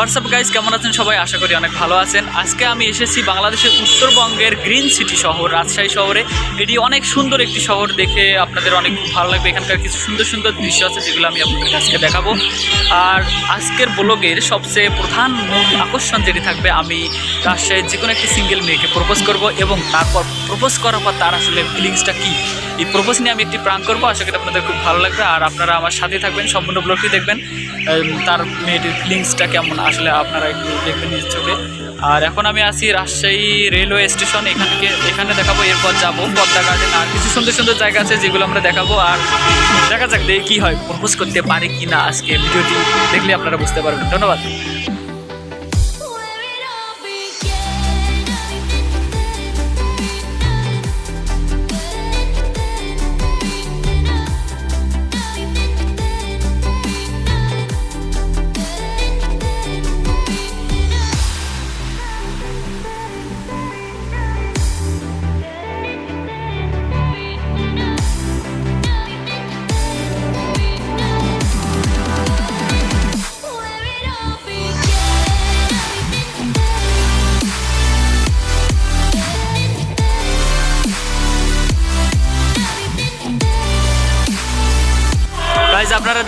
WhatsApp guys কেমন আছেন সবাই? আশা করি অনেক ভালো আছেন। আজকে আমি এসেছি বাংলাদেশের উত্তরবঙ্গের গ্রিন সিটি শহর, রাজশাহী শহরে। এটি অনেক সুন্দর একটি শহর দেখে আপনাদের অনেক ভালো লাগবে। এখানকার কিছু সুন্দর সুন্দর দৃশ্য আছে যেগুলো আমি আপনাদের আজকে দেখাবো। আর আজকের ব্লগের সবচেয়ে প্রধান মূল আকর্ষণ যেটি থাকবে, আমি রাজশাহীর যে কোনো একটি সিঙ্গেল মেয়েকে প্রপোজ করব এবং তারপর প্রপোজ করার পর তার আসলে ফিলিংসটা কী? এই প্রপোজ নিয়ে আমি একটি প্রাণ করব। আশা করি আপনাদের খুব ভালো লাগবে। আর আপনারা আমার সাথে থাকবেন, সম্পূর্ণ ব্লগটি দেখবেন। তার মেয়েটির ফিলিংসটা কেমন আসলে আপনারা একটু দেখবেন নিজ চোখে। আর এখন আমি আছি রাজশাহী রেলওয়ে স্টেশন, এখান থেকে এখানে দেখাবো, এরপর যাব পদ্মা গার্ডেন। আর কিছু সুন্দর সুন্দর জায়গা আছে যেগুলো আমরা দেখাবো। আর দেখা যাক দেখি কী হয়, প্রপোজ করতে পারি কি না আজকে ভিডিওটি দেখলে আপনারা বুঝতে পারবেন। ধন্যবাদ।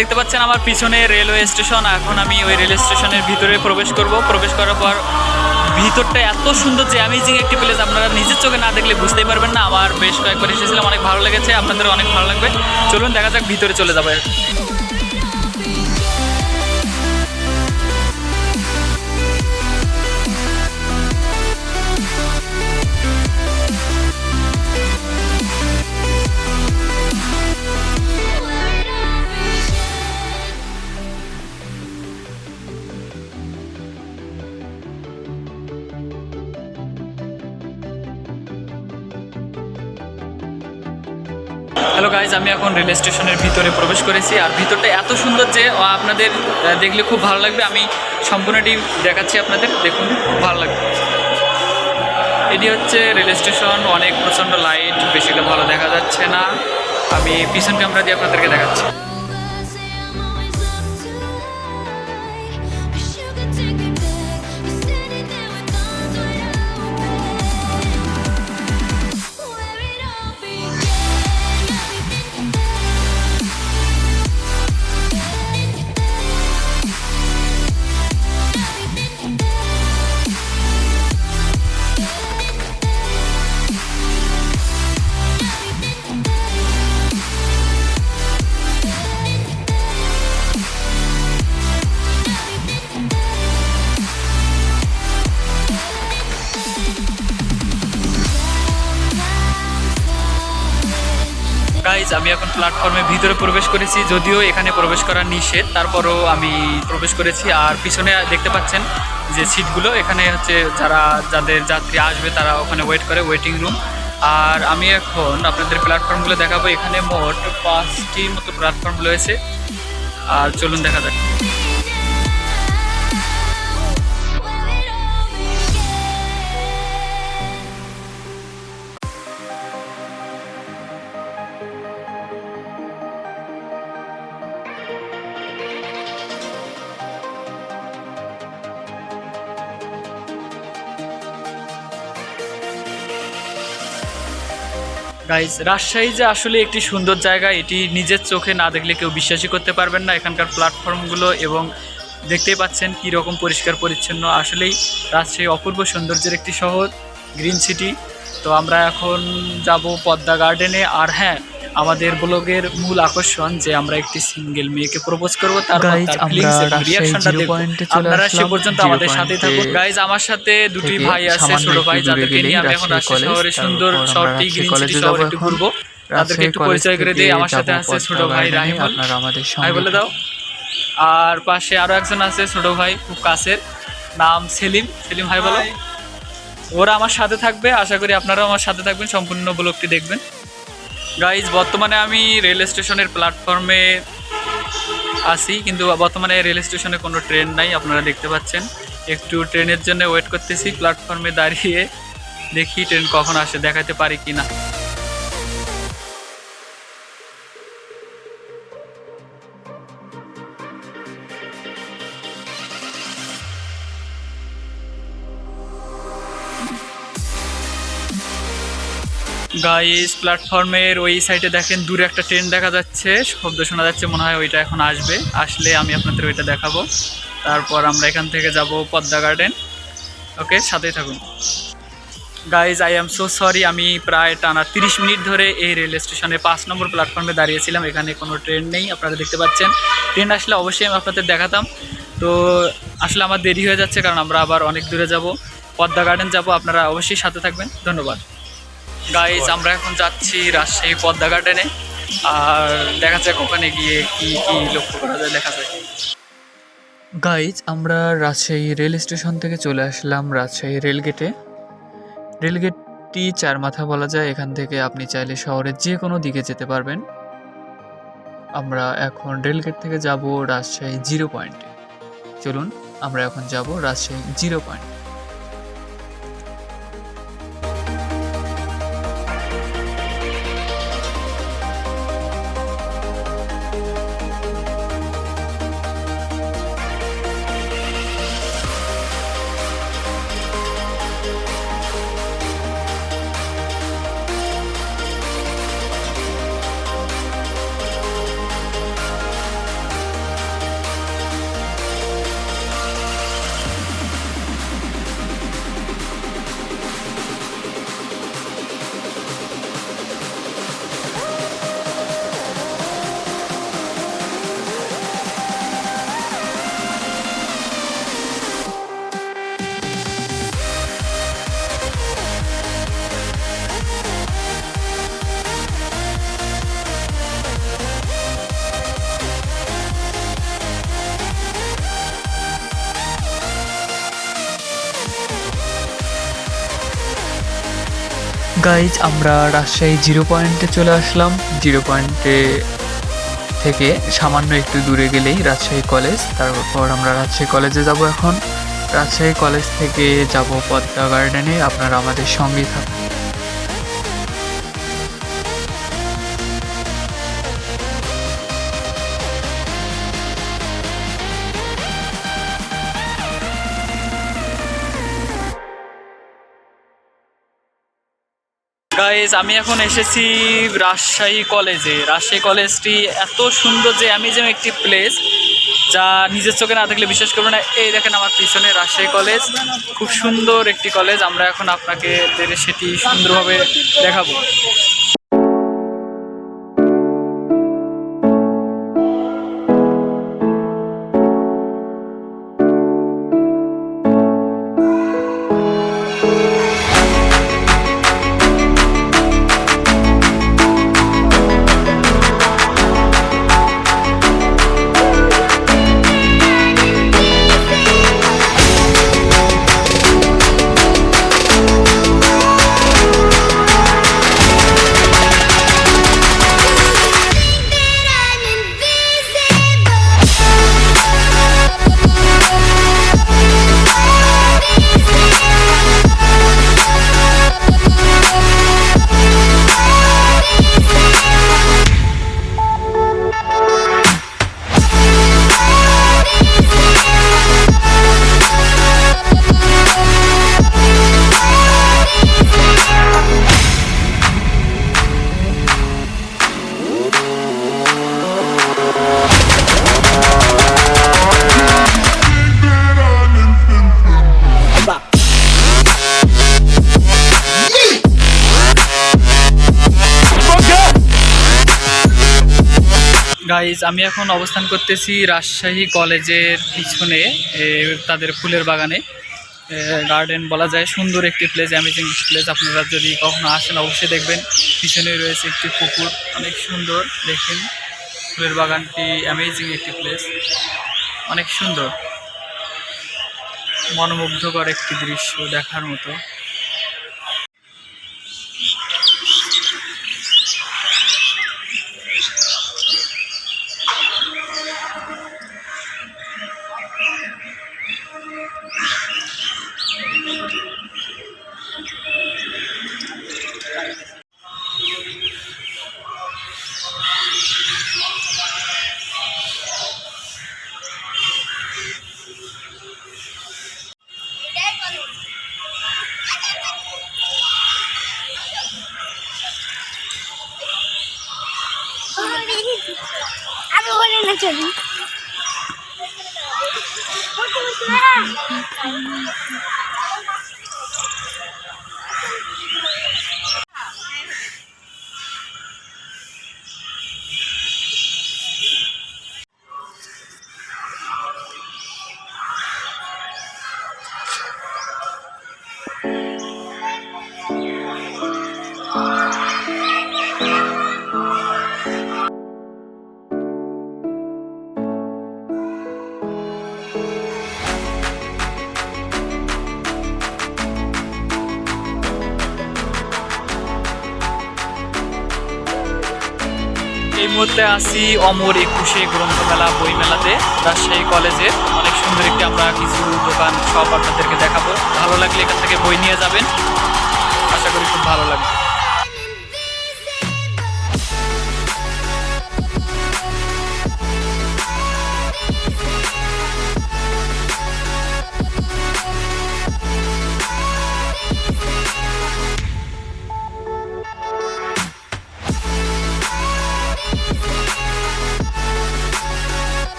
দেখতে পাচ্ছেন আমার পিছনে রেলওয়ে স্টেশন। এখন আমি ওই রেল স্টেশনের ভিতরে প্রবেশ করব। প্রবেশ করার পর ভিতরটা এত সুন্দর যে অ্যামেজিং একটি প্লেস আপনারা নিজের চোখে না দেখলে বুঝতেই পারবেন না। আমার বেশ কয়েকবার এসেছিলাম, অনেক ভালো লেগেছে। আপনাদের অনেক ভালো লাগবে। চলুন দেখা যাক, ভিতরে চলে যাবে। হ্যালো গাইজ আমি এখন রেল স্টেশনের ভিতরে প্রবেশ করেছি। আর ভিতরটা এত সুন্দর যে আপনাদের দেখলে খুব ভালো লাগবে। আমি সম্পূর্ণটি দেখাচ্ছি আপনাদের। দেখুন, খুব ভালো লাগবে। এটি হচ্ছে রেল স্টেশন, অনেক প্রচণ্ড লাইট, বেশি একটা ভালো দেখা যাচ্ছে না। আমি পিছন ক্যামেরা দিয়ে আপনাদেরকে দেখাচ্ছি। গাইজ আমি এখন প্ল্যাটফর্মের ভিতরে প্রবেশ করেছি, যদিও এখানে প্রবেশ করার নিষেধ। তারপরও আমি প্রবেশ করেছি, আর পিছনে দেখতে পাচ্ছেন যে সিটগুলো এখানে হচ্ছে যারা, যাদের যাত্রী আসবে, তারা ওখানে ওয়েট করে ওয়েটিং রুম আর আমি এখন আপনাদের প্ল্যাটফর্মগুলো দেখাবো। এখানে মোট পাঁচটি মতো প্ল্যাটফর্ম রয়েছে। আর চলুন দেখা যাক। গাইজ রাজশাহী যে আসলে একটি সুন্দর জায়গা, এটি নিজের চোখে না দেখলে কেউ বিশ্বাসই করতে পারবেন না। এখানকার প্ল্যাটফর্মগুলো এবং দেখতেই পাচ্ছেন কী রকম পরিষ্কার পরিচ্ছন্ন আসলেই রাজশাহী অপূর্ব সৌন্দর্যের একটি শহর গ্রিন সিটি তো আমরা এখন যাব পদ্মা গার্ডেনে। আর হ্যাঁ আমাদের ব্লগের মূল আকর্ষণ যে আমরা একটি সিঙ্গেল মেয়েকে প্রপোজ করব তার এবং দেখব। আপনারা সে পর্যন্ত আমাদের সাথে থাকুন। গাইজ আমার সাথে দুটি ভাই আছে ছোট ভাই যাদেরকে নিয়ে আমি এখন রাজশাহী কলেজ, সুন্দর শহরটি গ্রিন সিটি শহর একটু ঘুরবো। তাদেরকে একটু পরিচয় করে দিই আমার সাথে আছে ছোট ভাই রাহিমুল। আপনারা আমাদের ভাই সঙ্গে বলে দাও। আর পাশে আরও একজন আছে ছোট ভাই খুব কাছের। নাম সেলিম। সেলিম ভাই বলো। ওরা আমার সাথে থাকবে। আশা করি আপনারাও আমার সাথে থাকবেন, সম্পূর্ণ ব্লগটি দেখবেন। গাইজ বর্তমানে আমি রেল স্টেশনের প্ল্যাটফর্মে আসি কিন্তু বর্তমানে রেল স্টেশনে কোনো ট্রেন নাই, আপনারা দেখতে পাচ্ছেন। একটু ট্রেনের জন্য ওয়েট করতেছি প্ল্যাটফর্মে দাঁড়িয়ে দেখি ট্রেন কখন আসে, দেখাতে পারি কি না গাইস প্ল্যাটফর্মের ওই সাইডে দেখেন, দূরে একটা ট্রেন দেখা যাচ্ছে। শব্দ শোনা যাচ্ছে, মনে হয় ওইটা এখন আসবে। আসলে আমি আপনাদের ওইটা দেখাবো। তারপর আমরা এখান থেকে যাব পদ্মা গার্ডেন ওকে সাথেই থাকুন। Guys I am so sorry আমি প্রায় টানা তিরিশ মিনিট ধরে এই রেল স্টেশনে পাঁচ নম্বর প্ল্যাটফর্মে দাঁড়িয়েছিলাম। এখানে কোনো ট্রেন নেই, আপনারা দেখতে পাচ্ছেন। ট্রেন আসলে অবশ্যই আমি আপনাদের দেখাতাম। তো আসলে আমার দেরি হয়ে যাচ্ছে, কারণ আমরা আবার অনেক দূরে যাব। পদ্মা গার্ডেন যাব, আপনারা অবশ্যই সাথে থাকবেন। ধন্যবাদ। গাইজ আমরা এখন যাচ্ছি রাজশাহী পদ্মা গার্ডেনে আর দেখা যাক ওখানে গিয়ে কি কি লক্ষ্য করা যায়, দেখা যায় গাইজ আমরা রাজশাহী রেল স্টেশন থেকে চলে আসলাম রাজশাহী রেলগেটে রেলগেটটি চার মাথা বলা যায়, এখান থেকে আপনি চাইলে শহরের যে কোনো দিকে যেতে পারবেন। আমরা এখন রেলগেট থেকে যাব রাজশাহী জিরো পয়েন্টে চলুন, আমরা এখন যাব রাজশাহী জিরো পয়েন্ট গাইজ আমরা রাজশাহী জিরো পয়েন্টে চলে আসলাম। জিরো পয়েন্টে থেকে সামান্য একটু দূরে গেলেই রাজশাহী কলেজ তারপর আমরা রাজশাহী কলেজে যাব এখন। রাজশাহী কলেজ থেকে যাব পদ্মা গার্ডেনে আপনারা আমাদের সঙ্গেই থাকুন। গাইজ আমি এখন এসেছি রাজশাহী কলেজে। রাজশাহী কলেজটি এত সুন্দর যে অ্যামেজিং একটি প্লেস যা নিজের চোখে না দেখলে বিশ্বাস করব না। এই দেখেন আমার পিছনে রাজশাহী কলেজ। খুব সুন্দর একটি কলেজ। আমরা এখন আপনাকে সেটি সুন্দরভাবে দেখাবো। গাইজ আমি এখন অবস্থান করতেছি রাজশাহী কলেজের পিছনে তাদের ফুলের বাগানে। গার্ডেন বলা যায়, সুন্দর একটি প্লেস অ্যামেজিং প্লেস আপনারা যদি কখনো আসেন, অবশ্যই দেখবেন। পিছনে রয়েছে একটি পুকুর, অনেক সুন্দর, দেখেন। ফুলের বাগানটি অ্যামেজিং একটি প্লেস অনেক সুন্দর। মনোমুগ্ধকর একটি দৃশ্য দেখার মতো। আছি অমর একুশে গ্রন্থমেলা বইমেলাতে, রাজশাহী কলেজে। অনেক সুন্দর একটি আমরা কিছু দোকান সব আপনাদেরকে দেখাবো। ভালো লাগলে এখান থেকে বই নিয়ে যাবেন। আশা করি খুব ভালো লাগবে।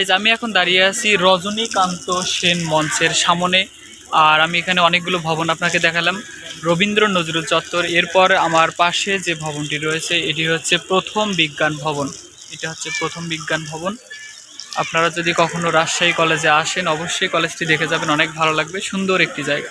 গাইজ আমি এখন দাঁড়িয়ে আছি রজনীকান্ত সেন মঞ্চের সামনে, আর আমি এখানে অনেকগুলো ভবন আপনাকে দেখালাম। রবীন্দ্র নজরুল চত্বর, এরপর আমার পাশে যে ভবনটি রয়েছে, এটি হচ্ছে প্রথম বিজ্ঞান ভবন। এটা হচ্ছে প্রথম বিজ্ঞান ভবন। আপনারা যদি কখনো রাজশাহী কলেজে আসেন, অবশ্যই কলেজটি দেখে যাবেন, অনেক ভালো লাগবে, সুন্দর একটি জায়গা।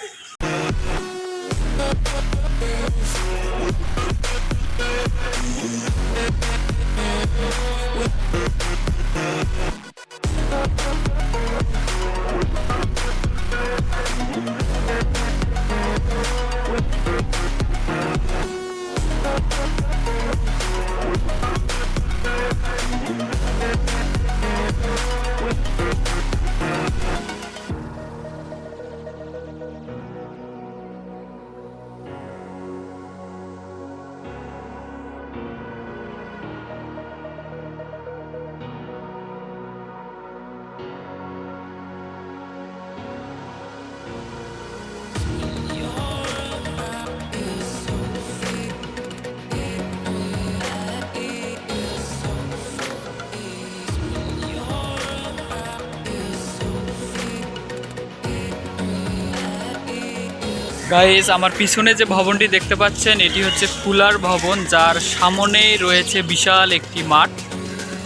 গাইজ আমার পিছনে যে ভবনটি দেখতে পাচ্ছেন, এটি হচ্ছে ফুলার ভবন, যার সামনেই রয়েছে বিশাল একটি মাঠ।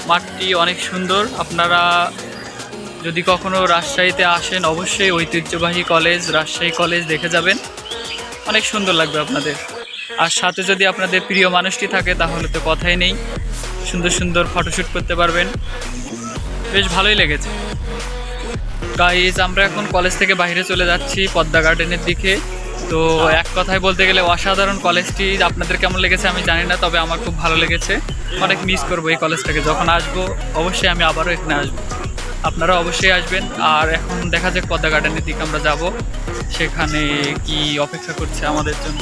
মাঠটি অনেক সুন্দর। আপনারা যদি কখনো রাজশাহীতে আসেন, অবশ্যই ঐতিহ্যবাহী কলেজ, রাজশাহী কলেজ দেখে যাবেন। অনেক সুন্দর লাগবে আপনাদের। আর সাথে যদি আপনাদের প্রিয় মানুষটি থাকে, তাহলে তো কথাই নেই। সুন্দর সুন্দর ফটোশ্যুট করতে পারবেন। বেশ ভালোই লেগেছে। গাইজ আমরা এখন কলেজ থেকে বাইরে চলে যাচ্ছি, পদ্মা গার্ডেনের দিকে। তো এক কথায় বলতে গেলে অসাধারণ কলেজটি আপনাদের কেমন লেগেছে আমি জানি না, তবে আমার খুব ভালো লেগেছে। অনেক মিস করব এই কলেজটাকে। যখন আসব, অবশ্যই আমি আবারও এখানে আসব। আপনারা অবশ্যই আসবেন। আর এখন দেখা যাক পদ্মা গার্ডেনের দিকে আমরা যাব। সেখানে কি অপেক্ষা করছে আমাদের জন্য।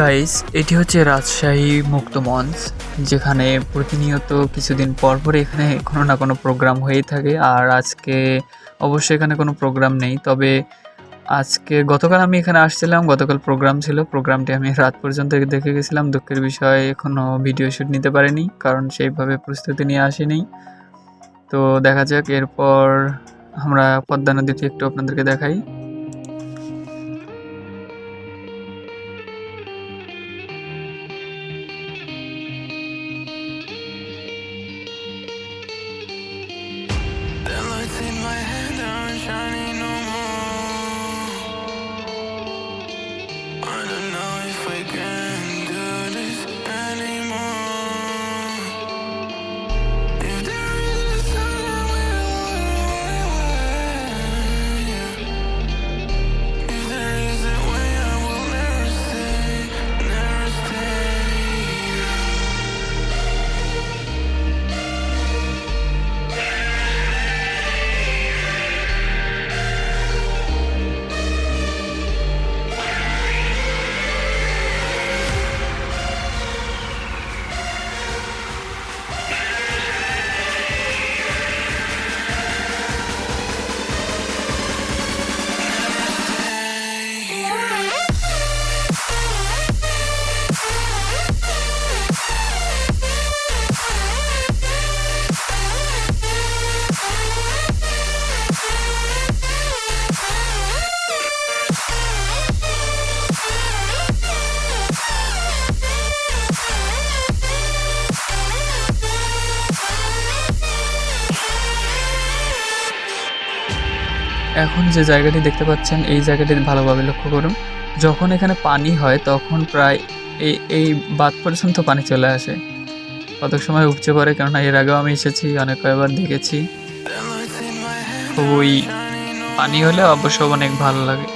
গাইস এটি হচ্ছে রাজশাহী মুক্ত মঞ্চ, যেখানে প্রতিনিয়ত কিছুদিন পর পর এখানে কোনো না কোনো প্রোগ্রাম হয়েই থাকে। আর আজকে অবশ্যই এখানে কোনো প্রোগ্রাম নেই, তবে আজকে গতকাল আমি এখানে আসছিলাম, গতকাল প্রোগ্রাম ছিল। প্রোগ্রামটি আমি রাত পর্যন্ত দেখে গেছিলাম। দুঃখের বিষয় এখনও ভিডিও শ্যুট নিতে পারিনি, কারণ সেইভাবে প্রস্তুতি নিয়ে আসিনি। তো দেখা যাক, এরপর আমরা পদ্মা নদীটি একটু আপনাদেরকে দেখাই। In my head shining যে জায়গাটি দেখতে পাচ্ছেন, এই জায়গাটি ভালোভাবে লক্ষ্য করুন। যখন এখানে পানি হয়, তখন প্রায় এই এই বাদ পর্যন্ত পানি চলে আসে। কত সময় উপচে পড়ে, কেননা এর আগেও আমি এসেছি, অনেক কয়েকবার দেখেছি। খুবই পানি হলে অবশ্য অনেক ভালো লাগে।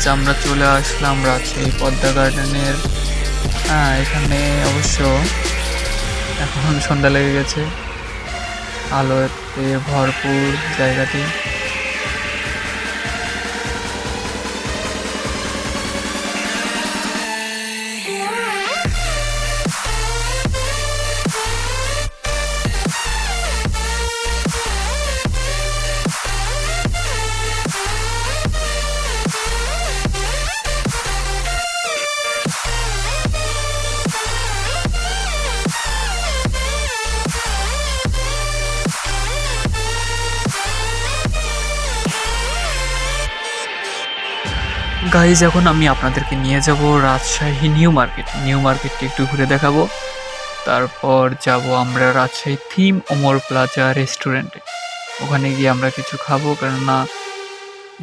গাইজ আমরা চলে আসলাম রাজশাহী পদ্মা গার্ডেনের। হ্যাঁ এখানে অবশ্য এখন সন্ধ্যা লেগে গেছে। আলোতে ভরপুর জায়গাটি। গাইজ এখন আমি আপনাদেরকে নিয়ে যাব রাজশাহী নিউ মার্কেট। নিউ মার্কেটটি একটু ঘুরে দেখাবো। তারপর যাব আমরা রাজশাহী থিম ওমর প্লাজা রেস্টুরেন্টে। ওখানে গিয়ে আমরা কিছু খাব, কেননা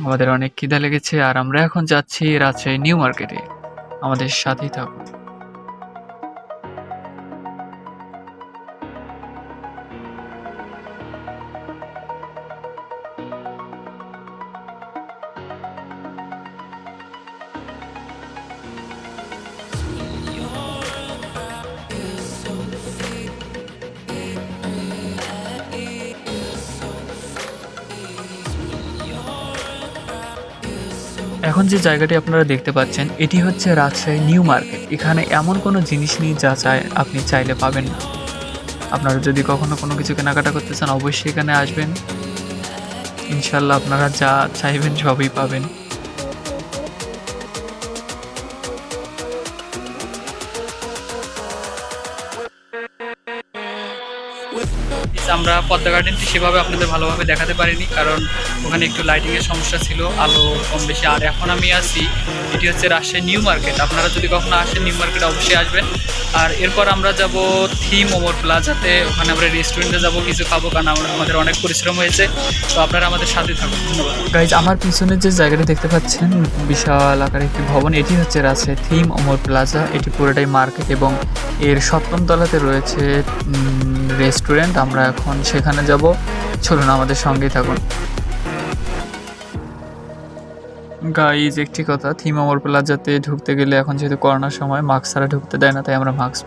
আমাদের অনেক খিদা লেগেছে। আর আমরা এখন যাচ্ছি রাজশাহী নিউ মার্কেটে। আমাদের সাথেই থাকুন। এখন যে জায়গাটি আপনারা দেখতে পাচ্ছেন, এটি হচ্ছে রাজশাহী নিউ মার্কেট। এখানে এমন কোনো জিনিস নেই যা চায় আপনি চাইলে পাবেন না। আপনারা যদি কখনো কোনো কিছু কেনাকাটা করতে চান, অবশ্যই এখানে আসবেন। ইনশাল্লাহ আপনারা যা চাইবেন সবই পাবেন। আমরা পদ্মা গার্ডেনটি সেভাবে আপনাদের ভালোভাবে দেখাতে পারিনি, কারণ ওখানে একটু লাইটিংয়ের সমস্যা ছিল, আলো কম বেশি। আর এখন আমি আছি, এটি হচ্ছে রাজশাহী নিউ মার্কেট। আপনারা যদি কখনো আসেন নিউ মার্কেট অবশ্যই আসবেন। আর এরপর আমরা যাব থিম ওমর প্লাজাতে, ওখানে আমরা রেস্টুরেন্টে যাব, কিছু খাব, কারণ আমাদের অনেক পরিশ্রম হয়েছে। তো আপনারা আমাদের সাথে থাকুন। ধন্যবাদ। গাইজ আমার পিছনে যে জায়গাটি দেখতে পাচ্ছেন, বিশাল আকারে একটি ভবন, এটি হচ্ছে রাজশাহী থিম ওমর প্লাজা। এটি পুরোটাই মার্কেট এবং এর সপ্তম তলাতে রয়েছে রেস্টুরেন্ট, আমরা এখন সেখানে যাব। চলুন আমাদের সঙ্গেই থাকুন। গাইজ একটি কথা থিম অমর প্লাজাতে ঢুকতে গেলে এখন যেহেতু করোনার সময় মাস্ক ছাড়া ঢুকতে দেয় না, তাই আমরা মাস্ক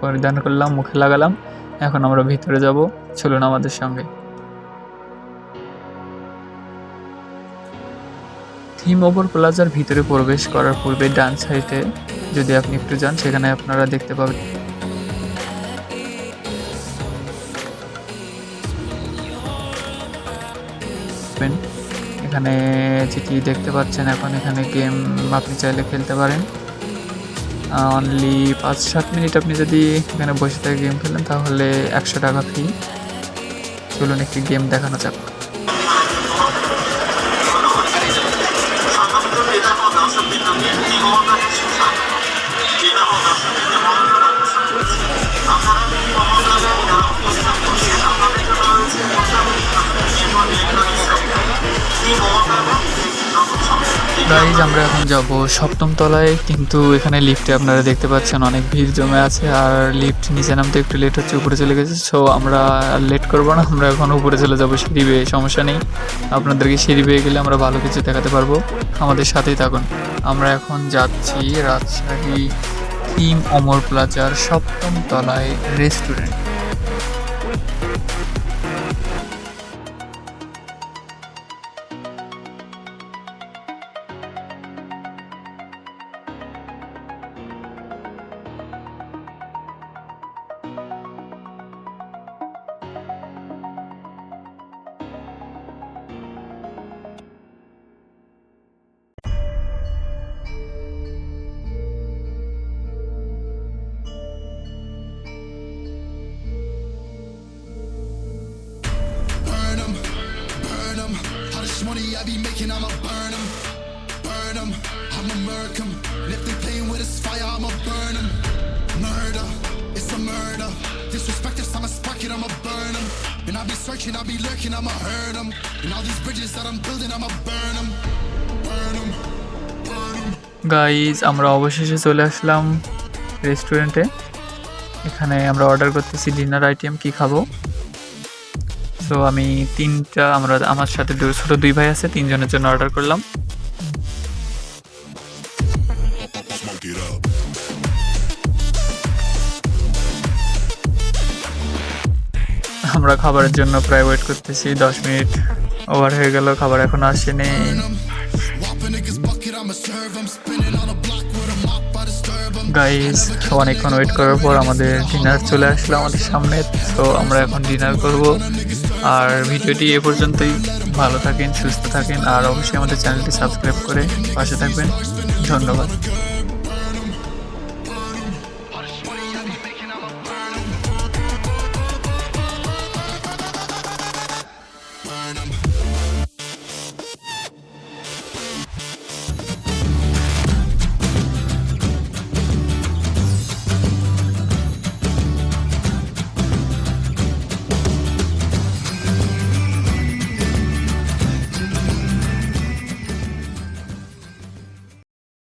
পরিধান করলাম, মুখে লাগালাম। এখন আমরা ভিতরে যাব। চলুন আমাদের সঙ্গে। থিম ওভার প্লাজার ভিতরে প্রবেশ করার পূর্বে ডান সাইডে যদি আপনি একটু যান, সেখানে আপনারা দেখতে পাবেন পাবেন। এখানে যেটি দেখতে পাচ্ছেন, এখন এখানে গেম আপনি চাইলে খেলতে পারেন। অনলি পাঁচ সাত মিনিট আপনি যদি এখানে বসে থেকে গেম খেলেন, তাহলে একশো টাকা ফি চলুন একটি গেম দেখানো যাক। গাইজ আমরা এখন যাব সপ্তম তলায়, কিন্তু এখানে লিফটে আপনারা দেখতে পাচ্ছেন অনেক ভিড় জমে আছে, আর লিফট নিচে নামতে একটু লেট হচ্ছে, উপরে চলে গেছে সো আমরা লেট করব না, আমরা এখন উপরে চলে যাব, সিঁড়ি বেয়ে, সমস্যা নেই। আপনাদেরকে সিঁড়ি বেয়ে গেলে আমরা ভালো কিছু দেখাতে পারব, আমাদের সাথেই থাকুন। আমরা এখন যাচ্ছি রাজশাহী থিম অমর প্লাজার সপ্তম তলায় restaurant money I be making, I'ma burn 'em, burn 'em. I'ma murk 'em. And if they playing with this fire, I'ma burn 'em. Murder, it's a murder. Disrespect this, I'ma spark it, I'ma burn 'em. And I be searching, I be lurking, I'ma hurt 'em. And all these bridges that I'm building, I'ma burn 'em, burn 'em, burn 'em. Guys আমরা অবশেষে চলে আসলাম রেস্টুরেন্টে এখানে আমরা order করতেছি dinner item কি খাব so আমি তিনটা, আমরা আমার সাথে ছোট দুই ভাই আছে, তিনজনের জন্য অর্ডার করলাম. আমরা খাবারের জন্য প্রায় ওয়েট করতেছি, দশ মিনিট ওভার হয়ে গেল, খাবার এখন আসেনি. গাইজ অনেকক্ষণ ওয়েট করার পর আমাদের ডিনার চলে আসলো আমাদের সামনে, তো আমরা এখন ডিনার করব আর ভিডিওটি এ পর্যন্তই। ভালো থাকেন, সুস্থ থাকেন, আর অবশ্যই আমাদের চ্যানেলটি সাবস্ক্রাইব করে পাশে থাকবেন। ধন্যবাদ।